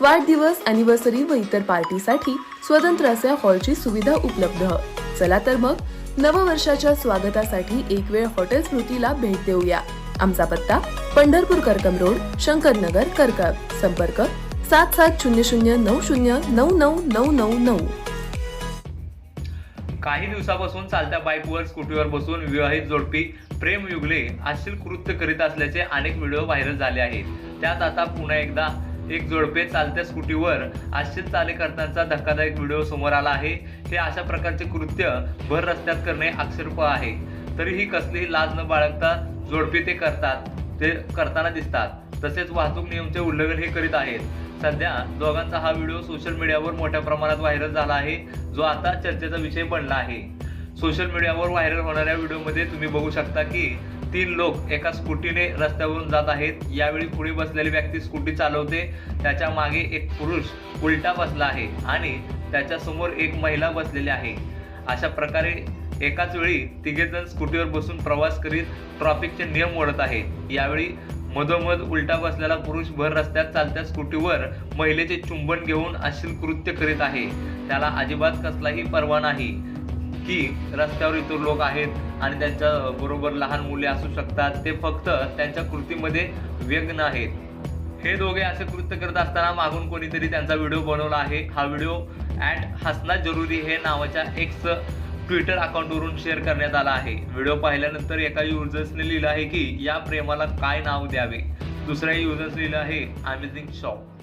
वाढदिवस अॅनिव्हर्सरी व इतर पार्टीसाठी स्वतंत्र असे हॉलची सुविधा उपलब्ध. चला तर मग नववर्षाच्या स्वागतासाठी एक वेळ हॉटेल स्मृतीला भेट देऊया. आमचा पत्ता पंढरपूर करकम रोड शंकरनगर करकम संपर्क सात सात शून्य शून्य नऊ शून्य नऊ नऊ नऊ नऊ नऊ. काही दिवसापासून चालत्या बाईकवर स्कूटीवर बसून विवाहित जोडपी प्रेम युगले अश्लील कृत्य करीत असल्याचे अनेक व्हिडिओ व्हायरल झाले आहेत. त्यात आता पुन्हा एकदा एक जोडपे चालत्या स्कूटीवर आश्चर्य चाले करतानाचा धक्कादायक व्हिडिओ समोर आला आहे. हे अशा प्रकारचे कृत्य भर रस्त्यात करणे अक्षरप आहे. तरीही कसलीही लाज न बाळगता जोडपे ते करतात ते करताना दिसतात. तसेच वाहतूक नियमचे उल्लंघन हे करीत आहेत. सध्या दोघांचा हा व्हिडिओ सोशल मीडियावर मोठ्या प्रमाणात व्हायरल झाला आहे जो आता चर्चेचा विषय बनला आहे. सोशल मीडियावर व्हायरल होणाऱ्या व्हिडिओमध्ये तुम्ही बघू शकता की तीन लोक एका स्कूटीने रस्त्यावरून जात आहेत. यावेळी पुढे बसलेली व्यक्ती स्कूटी चालवते. त्याच्यामागे एक पुरुष उलटा बसला आहे आणि त्याच्यासमोर एक महिला बसलेली आहे. अशा प्रकारे एकाच वेळी तिघेजण स्कूटीवर बसून प्रवास करीत ट्रॅफिकचे नियम मोडत आहेत. यावेळी मधोमध उलटा बसलेला पुरुष भर रस्त्यात चालत्या स्कूटीवर महिलेचे चुंबन घेऊन अश्लील कृत्य करीत आहे. त्याला अजिबात कसलाही परवा नाही. की रस्त्यावर इतर लोक आहेत आणि त्यांच्या बरोबर लहान मुले असू शकतात ते फक्त त्यांच्या कृतीमध्ये व्यग्न आहेत. हे दोघे असे कृत्य करत असताना मागून कोणीतरी त्यांचा व्हिडिओ बनवला आहे. हा व्हिडिओ ॲट हसना जरुरी हे नावाच्या एक्स ट्विटर अकाउंटवरून शेअर करण्यात आला आहे. व्हिडिओ पाहिल्यानंतर एका युजर्सने लिहिलं आहे की या प्रेमाला काय नाव द्यावे? दुसऱ्या युजर्स लिहिलं आहे अमेझिंग शॉप